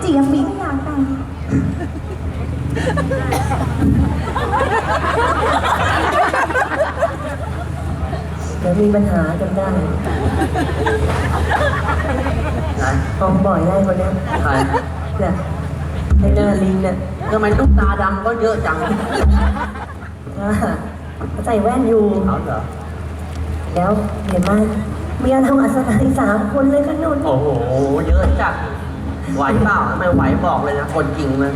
เจียมปีไม่อยากแต่งเดี๋ยวมีปัญหาจนได้ไหนฟองบ่อยได้คนเนี้ยใครเนี่ยไอ้หน้าลิงเนี่ยทำไมลูกตาดำก็เยอะจังอ่าใส่แว่นอยู่เอาเหรอ แล้วเห็นไหมเมียเราอัศนัยสามคนเลยขนุน โอ้โห เยอะจัด ไหวเปล่าไม่ไหวบอกเลยนะคนจริงเลย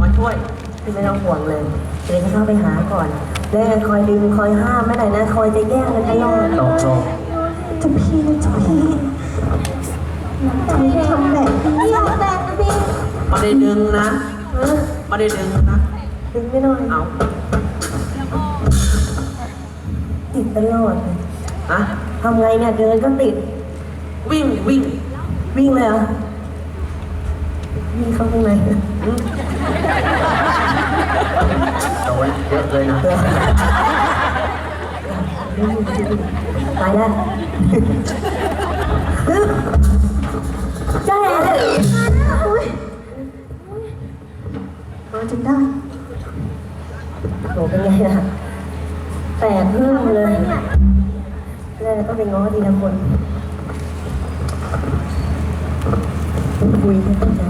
มาช่วยไม่ต้องห่วงเลยเดี๋ยวจะเข้าไปหาก่อน แล้วคอยดึงคอยห้ามไม่ไหนนะ คอยจะแย่งกันตลอดตกลงเจ้าพี่นะเจ้าพี่ทำไมทำแบบนี้อยากแต่งนะพี่ไม่ได้ดึงนะเออไม่ได้ดึงนะ ดึงไม่หน่อยเอาติดตลอดฮะทำไงเนี่ยเดินก็ติด วิ่งวิ่งวิ่งเลยเหรอ วิ่งเข้าข้างในโดนเยอะเลยนะตายแล้วจ้าแหละอุ้ยมาจนได้โหเป็นไงล่ะแตกเพิ่มเลยแล้วก็ไปง้อทีละคน คุยให้เข้าใจ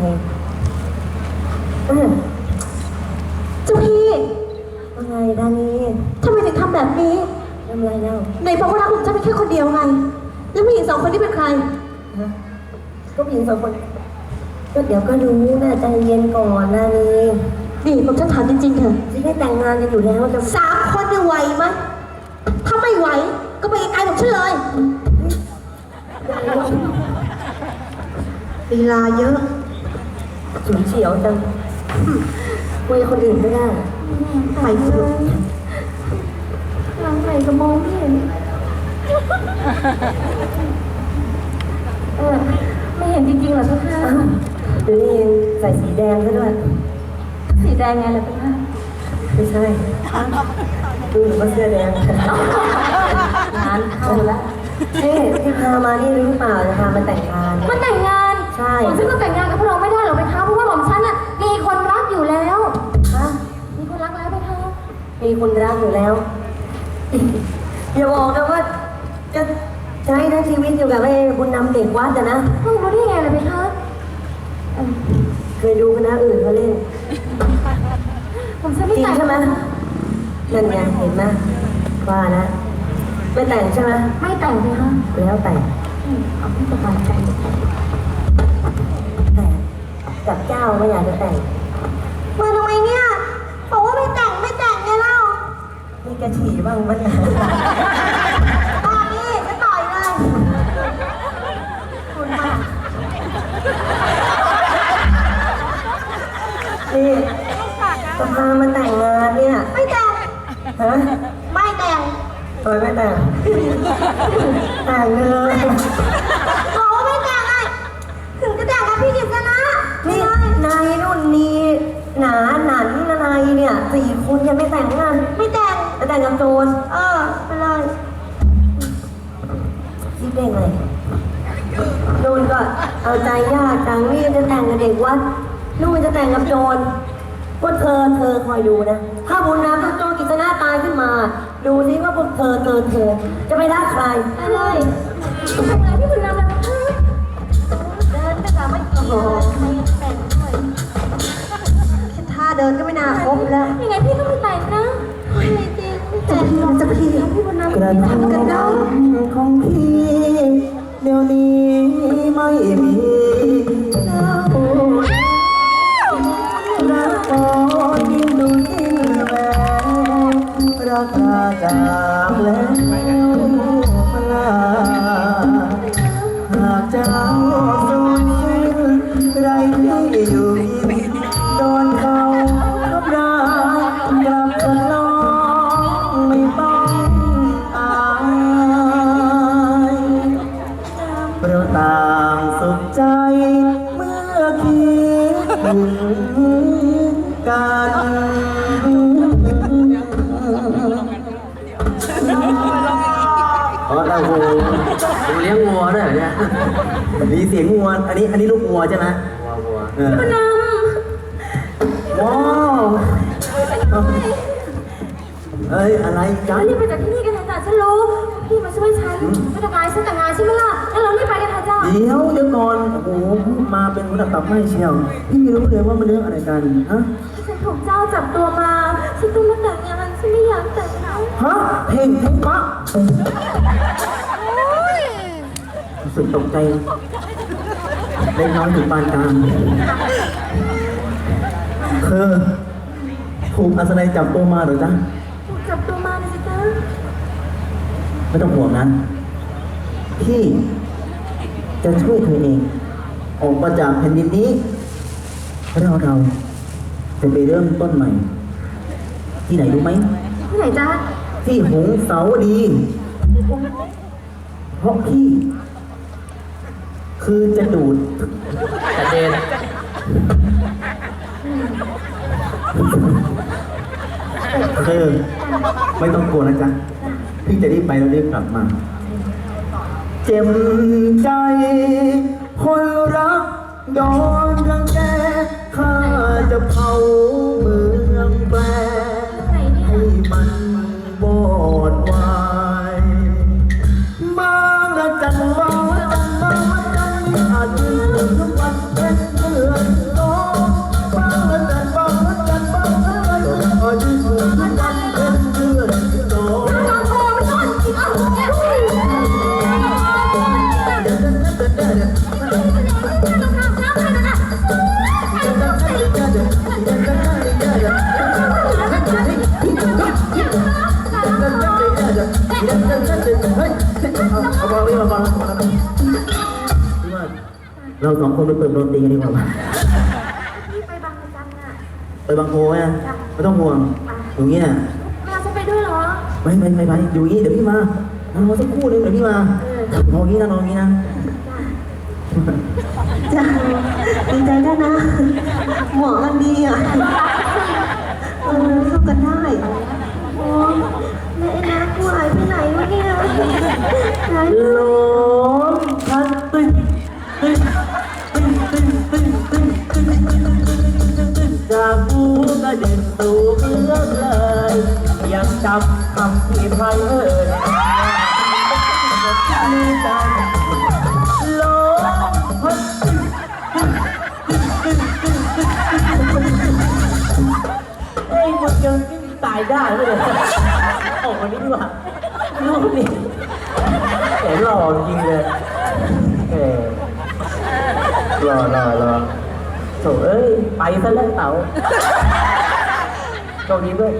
เออเจ้าพี่ว่าไงดานีทำไมถึงทำแบบนี้ทำไรเล่าในบอกว่ารักของเจ้าเป็นแค่คนเดียวไง แล้วผู้หญิงสองคนนี้เป็นใครฮะก็ผู้หญิงสองคน ก็เดี๋ยวก็รู้นะใจเย็นก่อนนะนี่นี่ผมฉันถามจริงๆเถอะจะได้แต่งงานกันอยู่แล้วจะสามคนเนี่ยไหวไหมถ้าไม่ไหวก็ไปไกลๆของฉันเลย ลีลาเยอะฉุนเฉียวจังคุยกับคนอื่นไม่ได้ไปเถอะหลังไหนก็มองไม่เห็น เออ ไม่เห็นจริงๆเหรอทุกท่าอ้าวเดี๋ยวนี้ใส่สีแดงซะด้วย สีแดงไงล่ะทุกท่าไม่ใช่ดูหรือว่าเสื้อแดงงานเข้าแล้วนี่ที่พามานี่รู้หรือเปล่าจะพามาแต่งงานมันแต่ง คนรักอยู่แล้ว อย่าบอกนะว่า จะใช้ทั้งชีวิตอยู่กับไอ้บุญนำเด็กวัดอะนะเพิ่งรู้ได้ไงล่ะไปคะเออเคยดูคณะอื่นเขาเล่น ผมฉันจไม่ริงแต่งใช่ไหมนั่นไงเห็นไหมว่านะไม่แต่งใช่ไหมไม่แต่งไปคะแล้วแต่อืมเอาที่สบายใจแต่กับเจ้าไม่อยากจะแต่ง มาทำไมเนี่ยบอกว่าไม่แต่งไม่แต่งไงเล่า กระฉี่บ้างมั้ยเนี่ยตอนนี้จะต่อยเลยคุณมานี่จะพามาแต่งงานเนี่ยไม่แต่งฮะไม่แต่งเออไม่แต่งแต่งเลยบอกว่าไม่แต่งไงถึงจะแต่งกับพี่กิษณะนี่นายนุ่นนีหนาหนันอะไรเนี่ยสี่คนยังไม่แต่งงานไม่แต่ง จะแต่งกับโจรเออไปเลยคิดได้ไงโจรก็เอาใจยากจังนี่จะแต่งกับเด็กวัดนู่นจะแต่งกับโจรพวกเธอเธอคอยดูนะ ถ้าบุญนำพระโจรกิษณะตายขึ้นมา ดูสิว่าพวกเธอเธอเธอ จะไปรักใครไปเลยทำอะไรพี่บุญนำเลยเดินก็จะไม่โอ้โหไม่แต่งด้วยแค่ท่าเดินก็ไม่น่าครบแล้วยังไงพี่ก็ไม่แต่งนะไม่ จริงไม่แต่งจะพี่พี่บุญนำกระทแต่งกันได้ำของพี่เดี๋ยวนี้ไม่มีเจ้ารักก่อนยิ่งดูยิ่งแววรักตาจา ดูเลี้ยงวัวด้วยเหรอเนี่ยมีเสียงงัว อันนี้ อันนี้ลูกงัวใช่ไหมวัววัวเออคุณนว้าวเอ้ย อะไรำกันรีบไปจากที่นี่กันเถอะจ้ะฉันรู้พี่มาช่วยฉันไม่แต่งงานฉันแต่งงานใช่ไหมล่ะงั้นเรารีบไปกันเถอะจ้ะเดี๋ยวเดี๋ยวก่อนโอ้โหพูดมาเป็นระดับตับไม่เชียวพี่ไม่รู้เลยว่ามันเรื่องอะไรกันฮะฉันถูกเจ้าจับตัวมาฉันต้องมาแต่งงานฉันไม่อยากแต่งงาน ฮะเพลงเพลงปะรู้ สึกตกใจเล็กน้อยถึงปานกลางคือถูกอัศนัยจับตัวมาเหรอจ๊ะถูกจับตัวมาเลยสิจ๊ะไม่ต้องห่วงนะพี่จะช่วยเธอเองออกมาจากแผ่นดินนี้เราเราจะไปเริ่มต้นใหม่ ที่ไหนรู้ไหมที่ไหนจ๊ะที่หงสาวดีเพราะพี่ คือจะดูดแต่เดนคือไม่ต้องกลัวนะจ๊ะ พี่จะรีบไปแล้วรีบกลับมา เจ็บใจ คนรักโดนรังแกข้าจะเผาเมืองแปร เราสองคนไปเปิดโรตีกันดีกว่าไหมพี่ไปบางระจันน่ะไปบางโพไหมไม่ต้องห่วงอยู่เงี้ยเวลาจะไปด้วยเหรอไม่ไม่ไม่ไปอยู่งี้เดี๋ยวพี่มานั่งรอสักครู่นึงเดี๋ยวพี่มาเออรองี้นะรองี้นะจ้าดีใจด้วยนะหมวกมันดีอะเออสู้กันได้โอ้แม่นักหายไปไหนวะเนี่ยหายลม จำคำที่ไพเอ่ยลืมกันลมพัดตึ้งตึ้งตึ้งตึ้งตึ้งตึ้งตึ้งเอ้ยมึงยังตายได้เนี่ยออกมานี้ดีกว่าลูกนี่เห็นหล่อจริงเลยเออหล่อหล่อหล่อโถเอ้ย ไปซะแล้วเต๋าโชคดีด้วย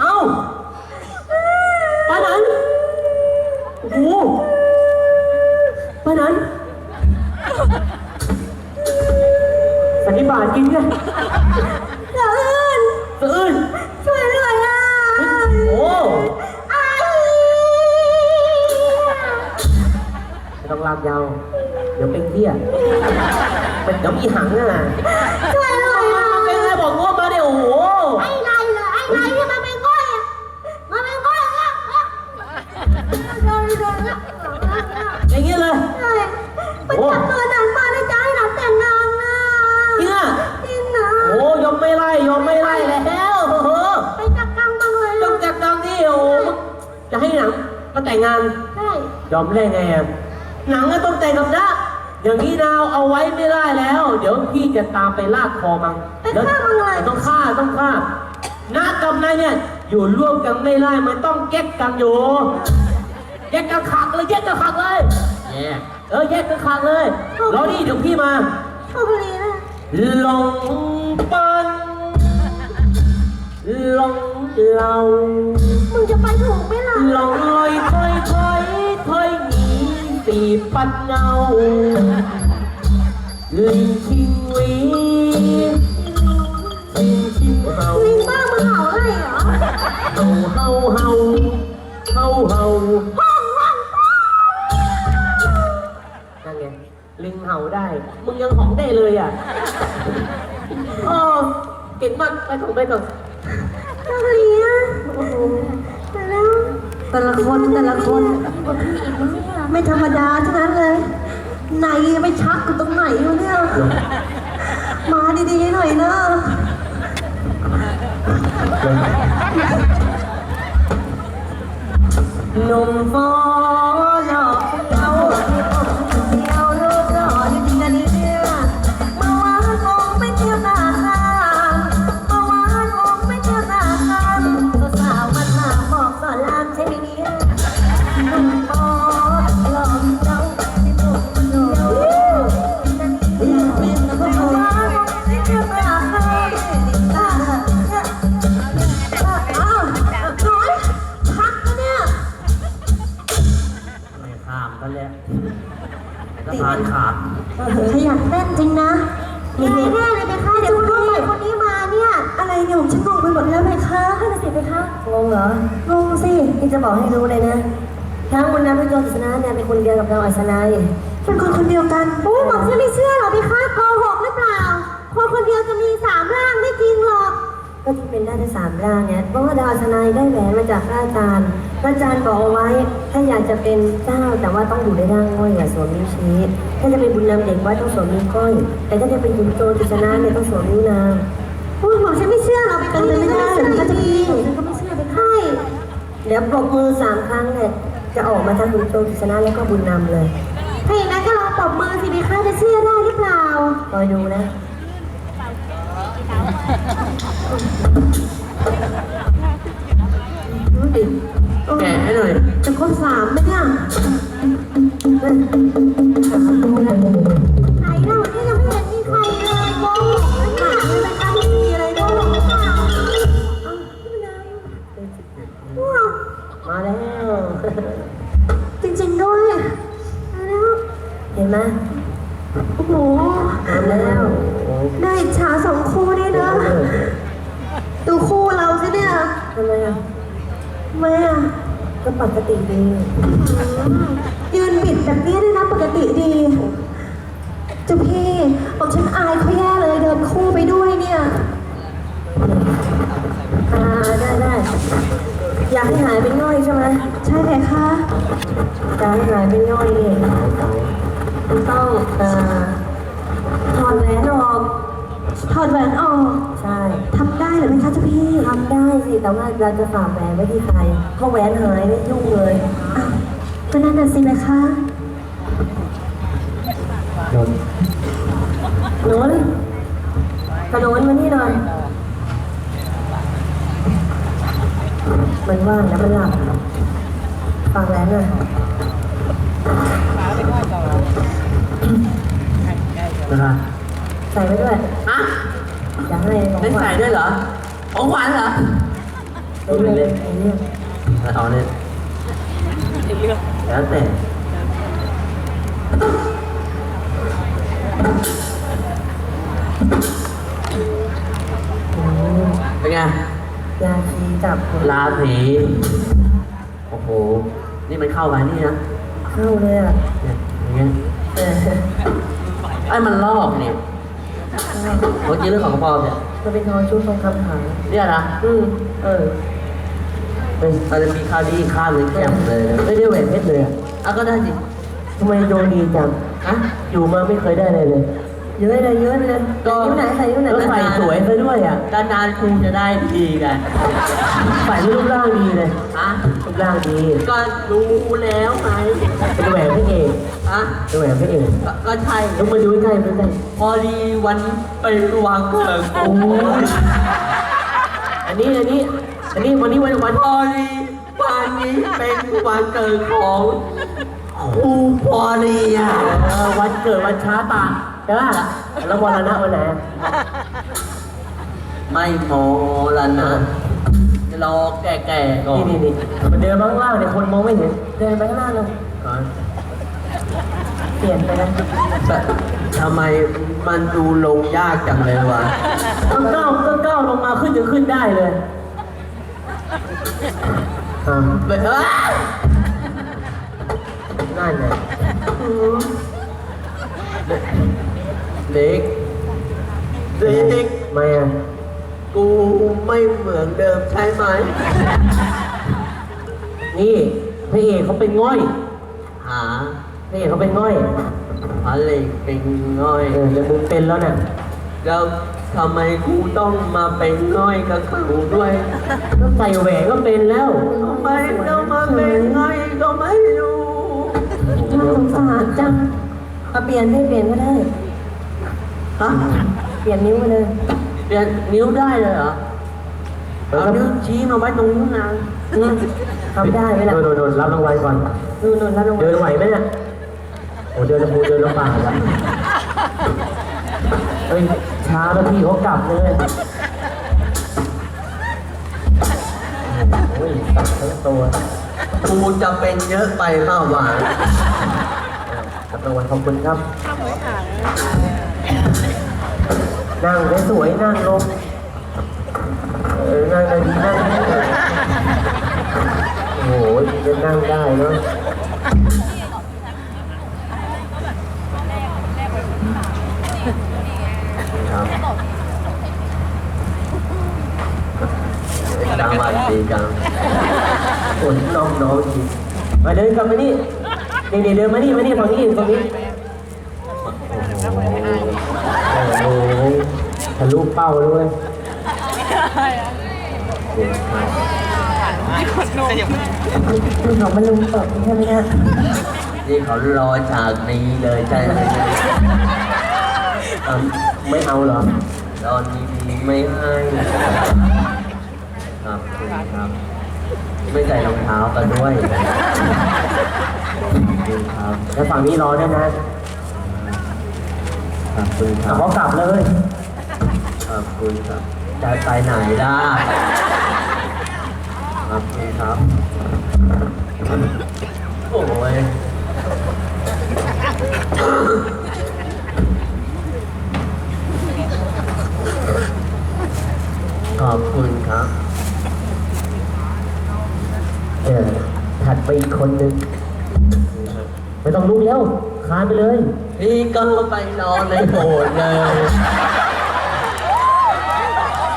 เอ้าปานันโอ้โหปานันสันนิบาตกินไงเดินสะอื้นช่วยหน่อยอะโอ้ไอ้ไม่ต้องลากยาว เดี๋ยวเป็นเหี้ยเป็นเดี๋ยวมีหังน่ะ แต่งงาน ใช่ยอมได้ไงอะหนังก็ต้องแต่งกับนะอย่างนี้ดาวเอาไว้ไม่ได้แล้ว เดี๋ยวพี่จะตามไปลากคอมันแล้วต้องฆ่าต้องฆ่านากับนายเนี่ย อยู่ร่วมกันไม่ได้มันต้องแยกกันอยู่แยกกันขักเลยแยกกันขักเลยแยกเออแยกกันขักเลยรอนี่เดี๋ยวพี่มาโชคดีนะหลงปันหลงเรา มึงจะไปถูกไหมล่ะลอยถอยถอยถอยหนีปีปัดเงาลิงชิงวีลิงชิงเห่าลิงบ้ามึงเห่าอะไรเหรอเห่าเห่าเห่าเห่าเห่านั่นไงลิงเห่าได้ มึงยังหองได้เลยอะเออเก่งมากไปก่อนไปก่อนโชคดีนะ แต่แล้วแต่ละคนแต่ละคน ไม่ธรรมดาทั้งนั้นเลยไหนไม่ชักกูตรงไหนวะเนี่ย มาดีๆหน่อยนะนมฟองานขาดขยันเต้นจริงนะมีแน่เลยไหมคะเดี๋ยวคนนี้คนนี้มาเนี่ย อะไรเนี่ยผมฉันงงไปหมดแล้วไหมคะท่านสิไหมคะงงเหรองงสินี่จะบอกให้รู้เลยนะทั้งคุณน้ำพิจารณาเนี่ยเป็นคนเดียวกับเราอัศนัยเป็นคนคนเดียวกันโอ้หมอฉันไม่เชื่อหรอกไหมคะโกหกหรือเปล่าคนคนเดียวจะมีสามร่างไม่จริงหรอก ก็ที่เป็นได้ทั้งสามร่างเนี่ยเพราะว่าดาวอัศนัยได้แหวนมาจากพระอาจารย์ พระอาจารย์บอกเอาไว้ ถ้าอยากจะเป็นเจ้าแต่ว่าต้องอยู่ในร่างง่อยอย่าสวมนิ้วชี้ถ้าจะเป็นบุญนำเด็กไว้ต้องสวมนิ้วก้อย แต่ถ้าจะเป็นขุนโจรกิษณะเนี่ยต้องสวมนิ้วนางโอ้หมอฉันไม่เชื่อหรอกไปกันเลยไม่ได้ฉันก็จะมีฉันก็ไม่เชื่อไปให้เดี๋ยวปรบมือสามครั้งเนี่ยจะออกมาทั้งขุนโจรกิษณะแล้วก็บุญนำเลยถ้าอย่างนั้นก็ลองปรบมือสิไหมคะจะเชื่อได้หรือเปล่าคอยดูนะ น่อสามไหมเนี่ย ใช่ไหมใช่ไหมคะการหายเป็นง่อยนี่ต้องเอ่อถอดแหวนออก ถอดแหวนออก ใช่ทำได้เหรือไหมคะเจ้าพี่ทำได้สิแต่ว่าเราจะฝากแหวนไว้ที่ใครเพราะแหวนหายนี่ยุ่งเลยอ้าวก็นั่นน่ะสินะคะหนุนกระโดนมานี่หน่อย มันว่างแล้วมันหลับฝากแหวนหน่อยนะครับใส่ไว้ด้วยอะจะให้ของได้ขวัใส่ญด้วยเหรอ ของขวัญเหรอไปเรื่อยๆไปเรื่อยเอาเนี่ยแล้วแต่ จับคนราศีโอ้โห นี่มันเข้ามานี่นะเข้าเลยอะเนี่ยอย่างเงี้ยเออไอ้มันลอกเนี่ยเมื่อกี้เรื่องของพ่อเนี่ยมันเป็นทองชุดทองคำขาวเนี่ยนะอืมเออเป็นมันจะมีข้าวดีอีกข้างหนึ่งแจ่มเลยนะไม่ได้แหวนเพชรเลยอะอะก็ได้สิทำไมโดนดีจังอะอยู่มาไม่เคยได้อะไรเลย เยอะเลยเยอะเลยก็นิ้วไหนใส่นิ้วไหนก็ใส่สวยซะด้วยอะนานๆครูจะได้ดีกันใส่รูปร่างดีเลยอะรูปร่างดีก็รู้แล้วไงเป็นแหวนพระเอกอะเป็นแหวนพระเอกก็ก็ใช่ยกมาดูใกล้ๆดูใกล้พอดีวันไปวางเพลิงโอ้ยอันนี้อันนี้อันนี้วันนี้วันวันพอดีวันนี้เป็นวันเกิดของครูพอดีอะเออวันเกิดวันช้าตา ใช่ป่ะแล้ววันละนะวันไหนอะไม่โมแล้วนะจะรอแก่ๆก่อนนี่นี่นี่มันเดินมาข้างล่างเนี่ยคนมองไม่เห็น เดินไปข้างล่างเลยก่อนเปลี่ยนไปแล้วแต่ทำไมมันดูลงยากจังเลยวะต้องก้าวต้องก้าวลงมาขึ้นจะขึ้นได้เลยอ่าเอ้ยนั่นเลย เด็กเด็กไม่อะกูไม่เหมือนเดิมใช่ไหม นี่พระเอกเขาเป็นง่อย หานี่เขาเป็นง่อยอะไรเป็นง่อย เออแล้วมึงเป็นแล้วน่ะแล้วทำไมกูต้องมาเป็นง่อยกับเขาด้วยก็ใส่แหวนก็เป็นแล้วทำไมต้องมาเป็นง่อยก็ไม่รู้น่าสงสารจังเอาเปลี่ยนให้เปลี่ยนก็ได้ ฮะเปลี่ยนนิ้วมาเลยเปลี่ยนนิ้วได้เลยเหรอ เอานิ้วชี้มาไว้ตรงนิ้วนางอืมทำได้ไหมล่ะโดนโดนรับรางวัลก่อนดูนนแล้วลงเดินไหวไหมเนี่ยโอ้เดินลำพูเดินลำบากแล้วเฮ้ยช้าแล้วพี่เขากลับเลยโอ้ยตัดทั้งตัว กูจะเป็นเยอะไปเปล่าวะ รับรางวัลขอบคุณครับนั่งได้สวยนั่งลงเออนั่งได้ดีนั่งได้โอ้โหจะนั่งได้เนาะครับจังหวัดดีจังคนน้องน้องจริงมาเดินกลับมานี่ เด็กๆเดินมานี่มานี่ฝั่งนี้ฝั่งนี้โอ้โหทะลุเป้าเลยเว้ยคุณของมันลุงตบใช่ไหมเนี่ยนี่เขารอฉากนี้เลยใช่ไหมอะไม่เอาเหรอ ตอนนี้ไม่ให้ ครับคุณครับ ไม่ใส่รองเท้ากันด้วยครับแล้วฝั่งนี้รอได้นะครับคุณคอะรับเขากลับเลยครับคุณครับจะไปไหนได้ครับคุณครับ โอ้ยขอบคุณครับ เออถัดไปอีกคนนึงไม่ต้องลุกแล้วคานไปเลย พี่ก็ไปนอนในโบสถ์เลย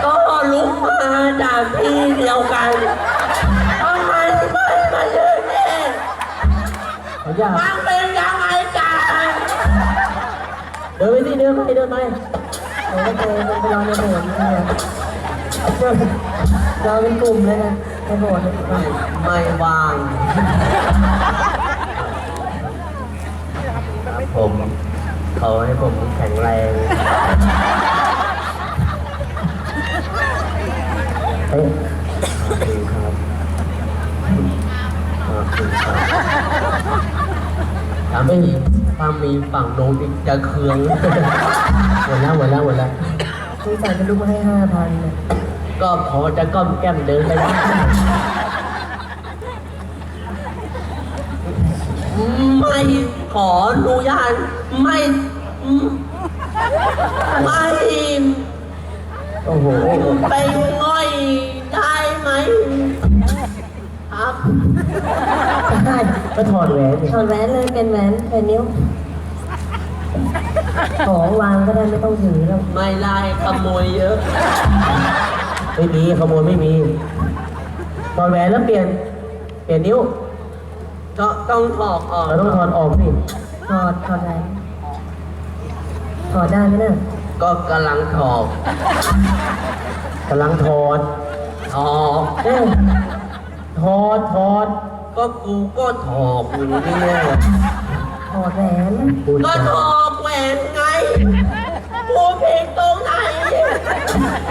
ก็ลุกมาจากที่เดียวกันทำไมไม่มาเยอะแยะเขาอยากมันเป็นยังไงกันเดินไปสิเดินไปเดินไปโอ้ยเจอมันไปรอในโบสถ์เนี่ยรอเป็นกลุ่มเลยนะ ในโบสถ์ไม่ไม่ว่างครับผมเขาให้ผมแข็งแรงเอ้ยขอบคุณครับขอบคุณครับถ้าไม่มีถ้ามีฝั่งโน้นอีกจะเคืองหมดแล้วหมดแล้วหมดแล้วคุยใส่เป็นลูกมาให้ห้าพันเนี่ย ก็พอจะก้อมแก้มเดินไปได้ไม่ขออนุญาตไม่ไม่โอ้โหไปง่อยได้ไหมครับได้ก็ถอดแหวนเนี่ยถอดแหวนเลยเป็นแหวนเป็นนิ้วของวางก็ได้ไม่ต้องถือแล้วไม่ไล่ขโมยเยอะ ไม่มีขโมยไม่มีถอดแหวนแล้วเปลี่ยน เปลี่ยนนิ้วก็ต้องถอดออกเราต้องถอดออกสิถอดถอดแหวนถอดได้ไหมเนี่ยก็กำลังถอดกำลังถอดถอดเอ้ยถอดถอดก็กูก็ถอดอยู่เนี่ยถอดแหวนพูดก็จาถอดแหวนไงกูผิดตรงไหน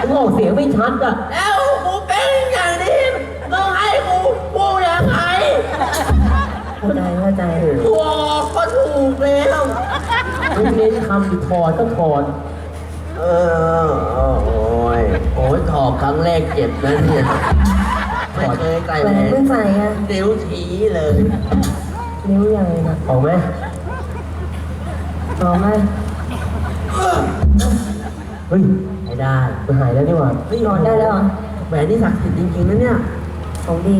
โง่เสียงไม่ชัดอะแล้วกูเป็นอย่างนี้ต้องให้กูพูดยังไงเข้าใจเข้าใจถอดก็ถูกแล้วไม่เน้นคำดิถอดก็ถอดเออโอ้ยโอ้ยถอดครั้งแรกเจ็บนะเนี่ยไม่เคยใส่แหวแหวนนเพิ่งใส่ไงนิ้วชี้เลยนิ้วใหญ่นะออกไหมต่อไหมเฮ้ย ไม่ได้มันหายแล้วนี่หว่าเฮ้ยถอดได้แล้วเหรอแหวนนี่ศักดิ์สิทธิ์จริงๆนะเนี่ย ของดี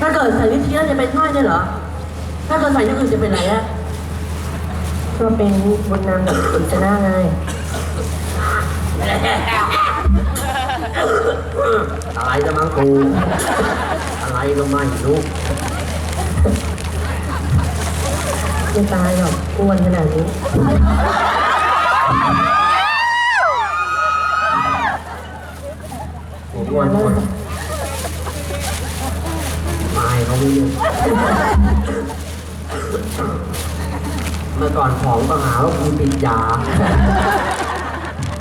ถ้าเกิดใส่วิเทียนจะเป็นง่อยได้เหรอ ถ้าเกิดใส่อย่างอื่นจะเป็นอะไรอะก็เป็นบุญนำกับอุจนาไงตายจะมั้งกูอะไรก็ไม่รู้ไม่ตายหรอกอ้วนขนาดนี้ ผมอ้วนคนตาเขาไม่อยู่เมื่อก่อนของก็หาว่ากูติดยา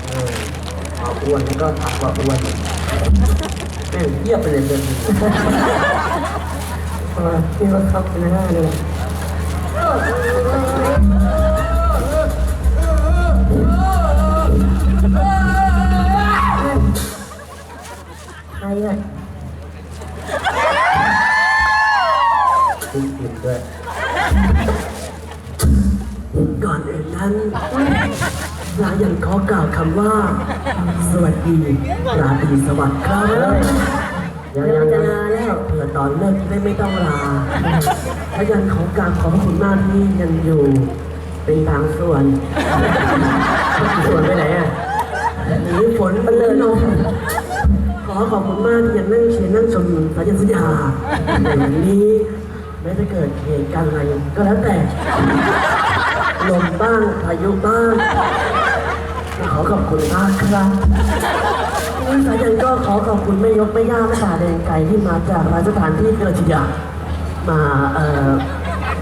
เออพออ้วนก็ทักว่าอ้วนแม่งเยียบไปเลยเดินเออพี่ว่าเขาเป็นหน้าเลย อะคุ้มกินด้วย ก่อนอื่นนั้นลายันขอกล่าวคำว่า สวัสดีราตรีสวัสดิ์ครับยังยังจะลาแล้วเผื่อตอนเลิกจะได้ไม่ต้องลาพยันขอกราบขอบพระคุณมากที่ยังอยู่ เป็นบางส่วนส่วนไปไหนอะหนีฝนมันเลยลง อขอบคุณมากที่ยังนั่งเชียร์นั่งชมสายสัญญาอย่างนี้แม้จะเกิดเหตุการณ์อะไรก็แล้วแต่ลมบ้างพายุบ้างขอขอบคุณมากครับนี่สายันก็ขอขอบคุณแม่ยกแม่ย่าแม่ตาแดงไก่ที่มาจากราชสถานที่กระชิยามาเอ่อ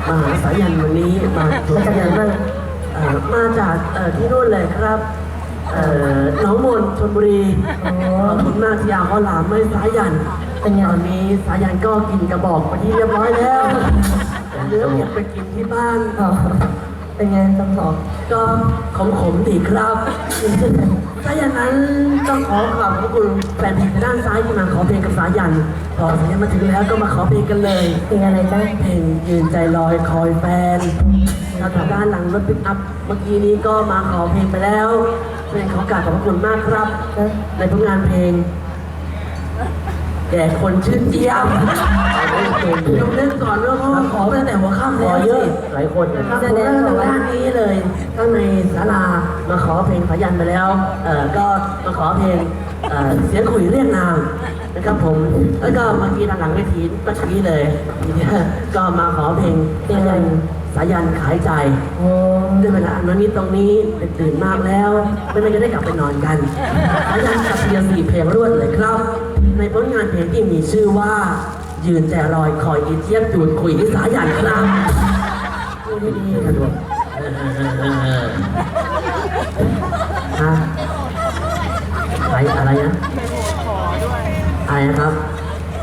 มาสายันวันนี้มาแล้วจะยังไงบ้างมาจากที่นู่นเลยครับ เอ่อหน้องมนชลบุรีขอบคุณมากที่เอาข้าวหลามไม่สายันเป็นไง ตอนนี้สายันก็กินกระบอกไปที่เรียบร้อยแล้วเหลือเก็บไปกินที่บ้าน อ๋อเป็นไงคำตอบก็ขมขมๆดีครับ ถ้าอย่างนั้นต้องขอขอบพระคุณแฟนเพลงทางด้านซ้ายที่มาขอเพลงกับสายันพอสายันมาถึงแล้วก็มาขอเพลงกันเลยเป็นอะไรจ๊ะเพลงยืนใจลอยคอยแฟนแล้วทางด้านหลังรถปิกอัพเมื่อกี้นี้ก็มาขอเพลงไปแล้ว เพลงขอกราบขอบพระคุณมากครับ ในผลงานเพลงแก่คนชื่อเจี๊ยบยกเล่นก่อนว่าเขาขอมาตั้งแต่หัวค่ำแล้วเยอะหลายคนนะครับผมก็ทางด้านนี้เลยข้างในศาลามาขอเพลงพยันไปแล้ว เอ่อก็มาขอเพลงเอ่อเสียงขุยเรียกนางนะครับผมแล้วก็เมื่อกี้ด้านหลังเวทีเมื่อกี้เลยทีเนี้ยก็มาขอเพลงสายัน สายันขายใจโอ้ด้วยเวลาอันนี้ตรงนี้เป็นตื่นมากแล้ว ไม่ไม่จะได้กลับไปนอนกันอาจารย์กับเพียงสี่เพลงรวดเลยครับ ในผลงานเพลงที่มีชื่อว่า ยืนแต่รอยคอยอีเทียบจูดคุยที่สายันครับพูดให้ดีกันด้วยฮะอะไรอะไรนะอะไรนะครับ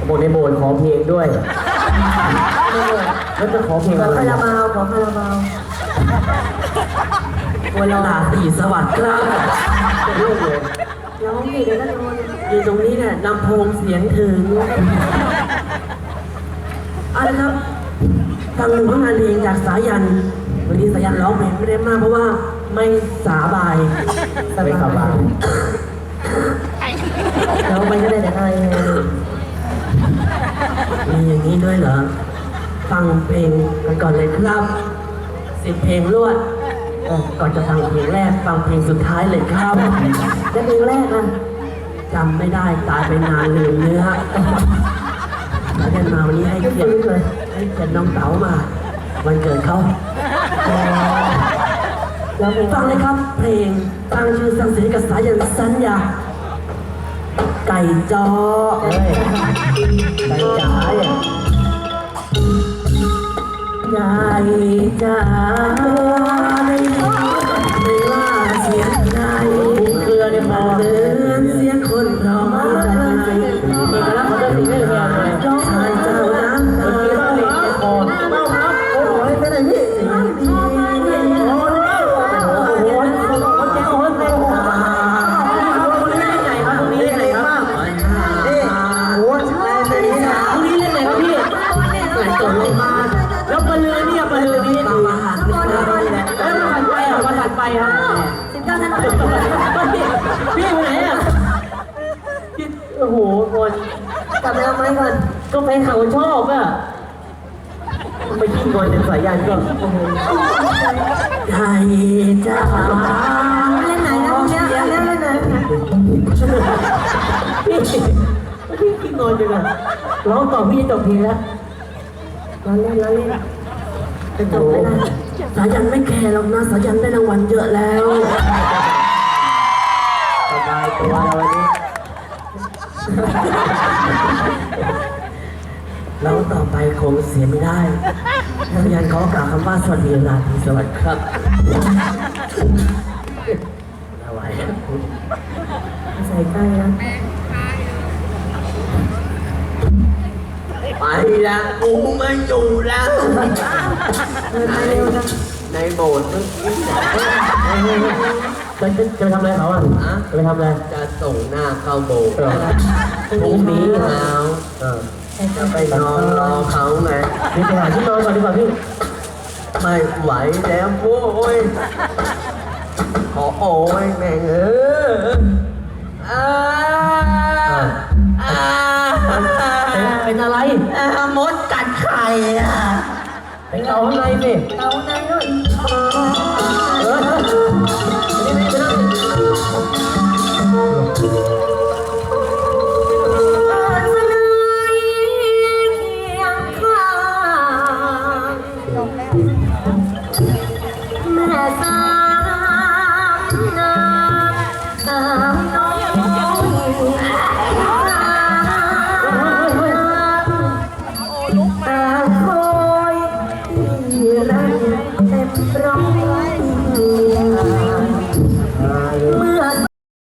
บทในโบสถ์ขอเพลงด้วย แล้วจะขอเพลงขออะไรคาราอะบาวขอคาราบาววันลาตีสวัสดิ์ครับเรื่องเลยร้องผิดแล้วก็โดนอยู่ตรงนี้เนี่ยลำโพงเสียงถึงเอาละครับฟังผลงานเพลงจากสายัน วันนี้สายันร้องเพลงไม่ได้มากเพราะว่าไม่สาบายไม่สบายร้องไปก็ได้แต่อะไรไงมีอย่างนี้ด้วยเหรอ ฟังเพลงกันก่อนเลยครับสิบเพลงรวดเออก่อนจะฟังเพลงแรกฟังเพลงสุดท้ายเลยครับแล้วเพลงแรกอะจำไม่ได้ตายไปนานลืมเนื้อแล้วกันมาวันนี้ให้เกียรติเลยให้เกียรติน้องเต๋ามา วันเกิดเขาแล้วเพลงฟังเลยครับ เพลงตั้งชื่อสังเสียกับสายันสัญญาไก่จอเอ้ยไก่จ๋าเนี่ย ไก่จ๋า ขาชอบอะไปกินก่อนเป็นสายยานก็โอ้โหใจจ้าเล่นไหนนะพวกเนี้ยเล่นเล่นไหนพี่พี่กินนอนจังอะร้องต่อพี่จบเพลงแล้วร้อนเล่นร้อนเล่นโอ้โหสายันไม่แคร์หรอกนะสายันได้รางวัลเยอะแล้วสบายตัวเราวันนี้ แล้วต่อไปคงเสียไม่ได้สายันขอกล่าวคำว่าสวัสดีราตรีสวัสดิ์ครับเอาไว้ใส่ใกล้นะไปละกูไม่อยู่แล้วเดินไปเร็วนะในโบสถ์เมื่อกี้จะจะจะไปทำอะไรเขาอะอะจะไปทำอะไร จะส่งหน้าเข้าโบสถ์เออพรุ่งนี้เช้าเออ จะไปนอนรอเขาไงมีไปหาที่นอนก่อนดีกว่าพี่ไม่ไหวแล้วโอ้ยขอโอ้ยแม่งเอออ่าอ่าเป็นอะไรอ่ามดกัดไข่อะเป็นเอาอะไรดิเอาอะไนด้วย